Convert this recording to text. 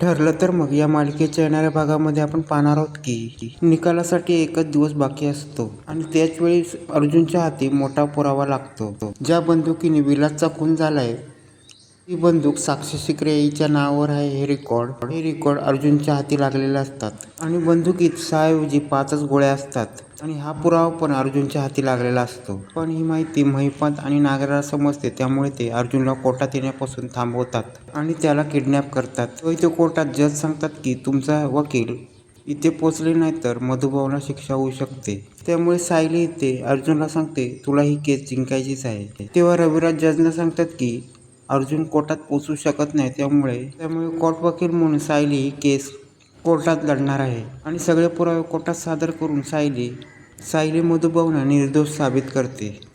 ठरलं तर मग या मालिकेच्या येणाऱ्या भागामध्ये आपण पाहणार आहोत की निकालासाठी एकच दिवस बाकी असतो. आणि त्याच वेळी अर्जुनच्या हाती मोठा पुरावा लागतो. ज्या बंदुकीने विलासचा खून झालाय ही बंदूक साक्षी शिकरे हिच्या नावावर आहे हे रेकॉर्ड हे रेकॉर्ड अर्जुनच्या हाती लागलेले असतात. आणि बंदुकीत सहाऐवजी पाचच गोळ्या असतात. आणि हा पुरावा पण अर्जुनच्या हाती लागलेला असतो. पण ही माहिती महिपत आणि नागराला समजते त्यामुळे ते अर्जुनला कोर्टात येण्यापासून थांबवतात आणि त्याला किडनॅप करतात. तो इथे कोर्टात जज सांगतात की तुमचा वकील इथे पोचले नाही तर मधुभावला शिक्षा होऊ शकते. त्यामुळे सायली इथे अर्जुनला सांगते तुला ही केस जिंकायचीच आहे. तेव्हा रविराज जजला सांगतात की अर्जुन कोर्टात पोचू शकत नाही त्यामुळे त्यामुळे कोर्ट वकील म्हणून सायली ही केस कोर्टात लढणार आहे. आणि सगळे पुरावे कोर्टात सादर करून सायली सायली मधुभावना निर्दोष साबित करते.